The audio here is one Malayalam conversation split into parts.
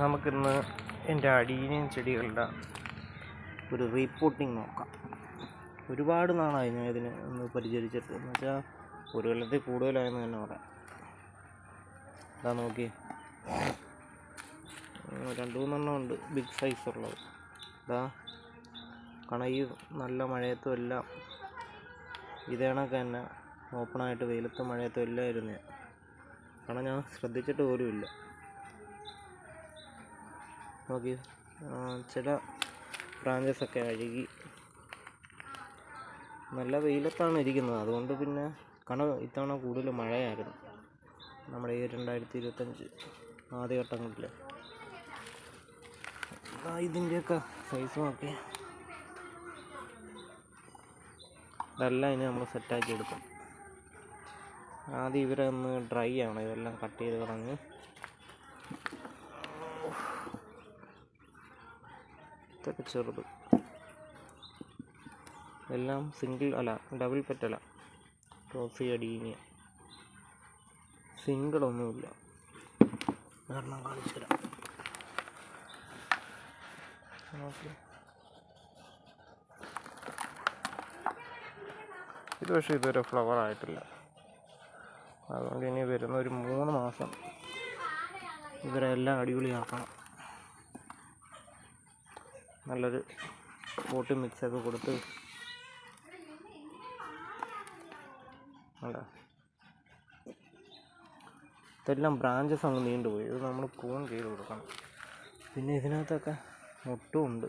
നമുക്കിന്ന് എന്റെ അടീനിയൻ ചെടികളുടെ ഒരു റീപ്പോർട്ടിങ് നോക്കാം. ഒരുപാട് നാളായി ഞാൻ ഇതിന് ഒന്ന് പരിചരിച്ചിട്ട്. എന്ന് വെച്ചാൽ ഒരു കൊല്ലത്തിൽ കൂടുതലായെന്ന് തന്നെ പറയാം. ഇതാ നോക്കി രണ്ട് മൂന്നെണ്ണം ഉണ്ട് ബിഗ് സൈസ് ഉള്ളത്. ഇതാ കണയും നല്ല മഴയത്തും എല്ലാം. ഇതേ കണക്ക് തന്നെ ഓപ്പണായിട്ട് വെയിലത്തും മഴയത്തും എല്ലാം ഇരുന്നേ കാരണം ഞാൻ ശ്രദ്ധിച്ചിട്ട് പോലുമില്ല നോക്കി. ചില ബ്രാഞ്ചസ് ഒക്കെ അഴുകി. നല്ല വെയിലത്താണ് ഇരിക്കുന്നത്. അതുകൊണ്ട് പിന്നെ കണ ഇത്തവണ കൂടുതൽ മഴയായിരുന്നു. നമ്മുടെ ഈ രണ്ടായിരത്തി ഇരുപത്തഞ്ച് ആദ്യഘട്ടങ്ങളിൽ ഇതിന്റെയൊക്കെ സൈസ് നോക്കി. ഇതെല്ലാം ഇനി നമ്മൾ സെറ്റാക്കി എടുക്കും. ആദ്യം ഇവരെ ഒന്ന് ഡ്രൈ ആണ്. ഇതെല്ലാം കട്ട് ചെയ്ത് കളഞ്ഞ് ചെറുത്. എല്ലാം സിംഗിൾ അല്ല ഡബിൾ പെറ്റല. ട്രോഫി അടിയിങ്ങിയ സിംഗിൾ ഒന്നുമില്ല. ഒരെണ്ണം കാണിച്ചു തരാം. ഇത് പക്ഷേ ഇതുവരെ ഫ്ലവർ ആയിട്ടില്ല. അതുകൊണ്ട് ഇനി വരുന്ന ഒരു മൂന്ന് മാസം ഇവരെല്ലാം അടിപൊളിയാക്കണം. നല്ലൊരു കൂട്ടി മിക്സൊക്കെ കൊടുത്ത് അല്ല ഇതെല്ലാം ബ്രാഞ്ചസ് അങ്ങ് നീണ്ടുപോയി ഇത് നമ്മൾ പൂൺ ചെയ്ത് കൊടുക്കണം. പിന്നെ ഇതിനകത്തൊക്കെ മുട്ടുമുണ്ട്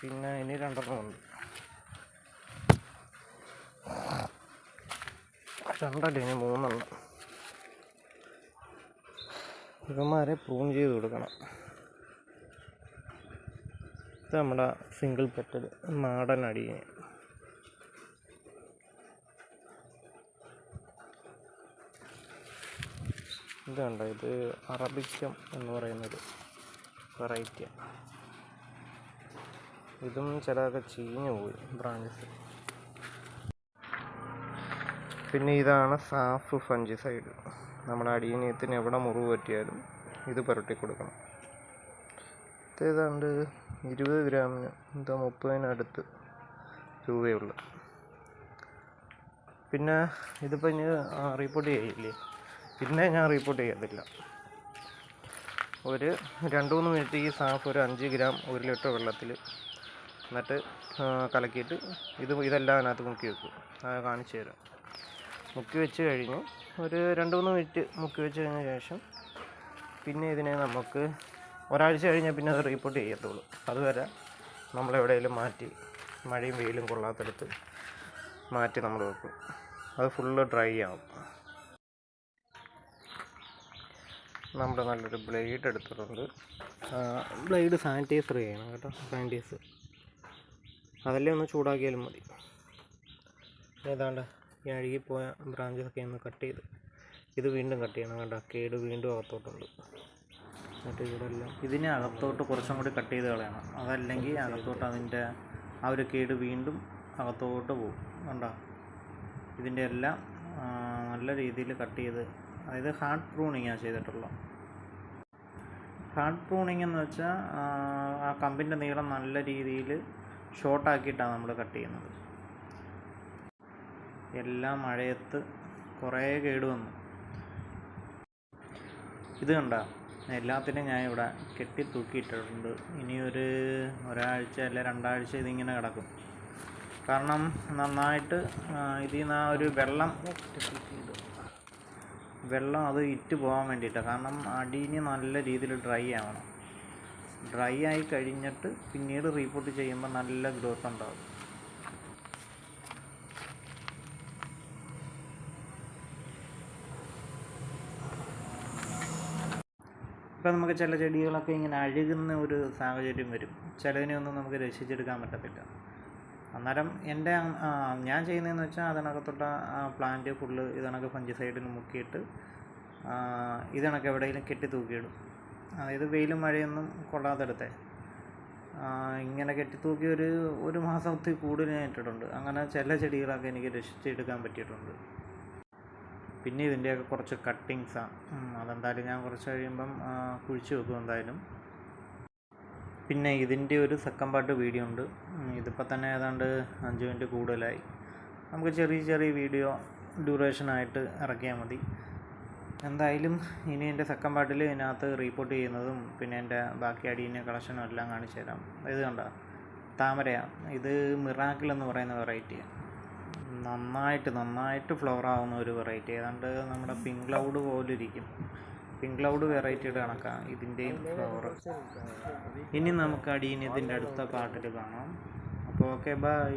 പിന്നെ ഇനി രണ്ടെണ്ണം ഉണ്ട്. രണ്ടല്ല ഇനി മൂന്നെണ്ണം. ഇവന്മാരെ പ്രൂൺ ചെയ്ത് കൊടുക്കണം. ഇത് നമ്മുടെ സിംഗിൾ പെറ്റൽ നാടൻ അടിയെ ഇതുണ്ട് ഇത് അറബിക്കം എന്ന് പറയുന്നൊരു വെറൈറ്റി ഇതും ചിലതൊക്കെ ചീഞ്ഞു പോയി ബ്രാഞ്ചസ് പിന്നെ ഇതാണ് സാഫ് ഫഞ്ചിസൈഡ് നമ്മുടെ അടിയനീയത്തിന് എവിടെ മുറിവ് പറ്റിയാലും ഇത് പുരട്ടി കൊടുക്കണം ഇത് ഏതാണ്ട് ഇരുപത് ഗ്രാമിന് എന്താ മുപ്പതിനടുത്ത് രൂപയുള്ളു. പിന്നെ ഇതിപ്പോൾ ഇനി റിപ്പോർട്ട് ചെയ്യില്ലേ? പിന്നെ ഞാൻ റിപ്പോർട്ട് ചെയ്യത്തില്ല. ഒരു രണ്ട് മൂന്ന് മിനിറ്റ് ഈ സാഫ് ഒരു അഞ്ച് ഗ്രാം ഒരു ലിറ്റർ വെള്ളത്തിൽ എന്നിട്ട് കലക്കിയിട്ട് ഇത് ഇതെല്ലാം അതിനകത്ത് മുക്കി വെക്കും. അത് കാണിച്ചു തരാം. മുക്കി വെച്ച് കഴിഞ്ഞ് ഒരു രണ്ട് മൂന്ന് മിനിറ്റ് മുക്കി വെച്ച് കഴിഞ്ഞ ശേഷം പിന്നെ ഇതിനെ നമുക്ക് ഒരാഴ്ച കഴിഞ്ഞാൽ പിന്നെ അത് റീപ്പോർട്ട് ചെയ്യത്തുള്ളൂ. അതുവരെ നമ്മളെവിടെയെങ്കിലും മാറ്റി മഴയും വെയിലും കൊള്ളാത്തടുത്ത് മാറ്റി നമ്മൾ വെക്കും. അത് ഫുള്ള് ഡ്രൈ ആവും. നമ്മൾ നല്ലൊരു ബ്ലേഡ് എടുത്തിട്ടുണ്ട്. ബ്ലേഡ് സാനിറ്റൈസർ ചെയ്യണം കേട്ടോ സാനിറ്റൈസർ അതല്ലേ ഒന്ന് ചൂടാക്കിയാലും മതി. ഏതാണ്ട് ഈ അഴുകിപ്പോയ ബ്രാഞ്ചസൊക്കെ ഒന്ന് കട്ട് ചെയ്ത് ഇത് വീണ്ടും കട്ട് ചെയ്യണം കേട്ടോ. കേട് വീണ്ടും അകത്തോട്ടുണ്ട്. എന്നിട്ട് ഇവിടെ എല്ലാം. ഇതിനെ അകത്തോട്ട് കുറച്ചും കൂടി കട്ട് ചെയ്ത് കളയണം. അതല്ലെങ്കിൽ അകത്തോട്ട് അതിന്റെ ആ ഒരു കേട് വീണ്ടും അകത്തോട്ട് പോകും. കണ്ടോ? ഇതിന്റെ എല്ലാം നല്ല രീതിയിൽ കട്ട് ചെയ്ത് അതായത് ഹാർഡ് പ്രൂണിങ്ങാണ് ചെയ്തിട്ടുള്ളത്. ഹാർഡ് പ്രൂണിങ് എന്ന് വെച്ചാൽ ആ കമ്പിന്റെ നീളം നല്ല രീതിയിൽ ഷോർട്ടാക്കിയിട്ടാണ് നമ്മൾ കട്ട് ചെയ്യുന്നത്. എല്ലാം മഴയത്ത് കുറേ കേട് വന്നു. ഇത് കണ്ട? എല്ലാത്തിനും ഞാൻ ഇവിടെ കെട്ടി തൂക്കിയിട്ടിട്ടുണ്ട് ഇനിയൊരു ഒരു ഒരാഴ്ച അല്ലെ രണ്ടാഴ്ച ഇതിങ്ങനെ കിടക്കും. കാരണം നന്നായിട്ട് ഇതിൽ നിന്ന് ആ ഒരു വെള്ളം വെള്ളം അത് ഇറ്റ് പോകാൻ വേണ്ടിയിട്ടാണ് കാരണം അടിയിന് നല്ല രീതിയിൽ ഡ്രൈ ആവണം. ഡ്രൈ ആയി കഴിഞ്ഞിട്ട് പിന്നീട് റീപ്പോർട്ട് ചെയ്യുമ്പോൾ നല്ല ഗ്രോത്ത് ഉണ്ടാകും ഇപ്പം നമുക്ക് ചില ചെടികളൊക്കെ ഇങ്ങനെ അഴുകുന്ന ഒരു സാഹചര്യം വരും. ചിലതിനെ ഒന്നും നമുക്ക് രക്ഷിച്ചെടുക്കാൻ പറ്റത്തില്ല. അന്നേരം എന്റെ ഞാൻ ചെയ്യുന്നതെന്ന് വെച്ചാൽ അതിനകത്തുള്ള പ്ലാന്റ് ഫുള്ള് ഇതിനൊക്കെ ഫഞ്ചിസൈഡിൽ മുക്കിയിട്ട് ഇതിനൊക്കെ എവിടെയെങ്കിലും കെട്ടി തൂക്കിയിടും. അതായത് വെയിലും മഴയൊന്നും കൊള്ളാതെടുത്തേ. ഇങ്ങനെ കെട്ടി തൂക്കി ഒരു ഒരു മാസത്തിൽ കൂടുതൽ ഞാൻ ഇട്ടിട്ടുണ്ട് അങ്ങനെ ചില ചെടികളൊക്കെ എനിക്ക് രക്ഷിച്ചെടുക്കാൻ പറ്റിയിട്ടുണ്ട്. പിന്നെ ഇതിന്റെയൊക്കെ കുറച്ച് കട്ടിങ്സാണ് അതെന്തായാലും ഞാൻ കുറച്ച് കഴിയുമ്പം കുഴിച്ച് വെക്കും എന്തായാലും. പിന്നെ ഇതിന്റെ ഒരു സെക്കൻഡ് പാർട്ട് വീഡിയോ ഉണ്ട്. ഇതിപ്പോൾ തന്നെ ഏതാണ്ട് അഞ്ച് മിനിറ്റ് കൂടുതലായി. നമുക്ക് ചെറിയ ചെറിയ വീഡിയോ ഡ്യൂറേഷനായിട്ട് ഇറക്കിയാൽ മതി. എന്തായാലും ഇനി എന്റെ സെക്കൻഡ് പാർട്ടിൽ ഇതിനകത്ത് റീപ്പോർട്ട് ചെയ്യുന്നതും പിന്നെ എന്റെ ബാക്കി അടീനെ കളക്ഷനും എല്ലാം കാണിച്ചു തരാം. ഇത് കണ്ട? താമരയാണ്. ഇത് മിറാക്കിൾ എന്ന് പറയുന്ന വെറൈറ്റിയാണ് നന്നായിട്ട് നന്നായിട്ട് ഫ്ലവർ ആവുന്ന ഒരു വെറൈറ്റി ഏതാണ്ട് നമ്മുടെ പിങ്ക് ക്ലൗഡ് പോലെ ഇരിക്കും പിങ്ക് ക്ലൗഡ് വെറൈറ്റിയുടെ കണക്കാണ് ഇതിന്റെയും ഫ്ലവർ ഇനി നമുക്ക് അടിയിന് ഇതിന്റെ അടുത്ത പാട്ടിൽ കാണാം. അപ്പോൾ ഓക്കെ ബൈ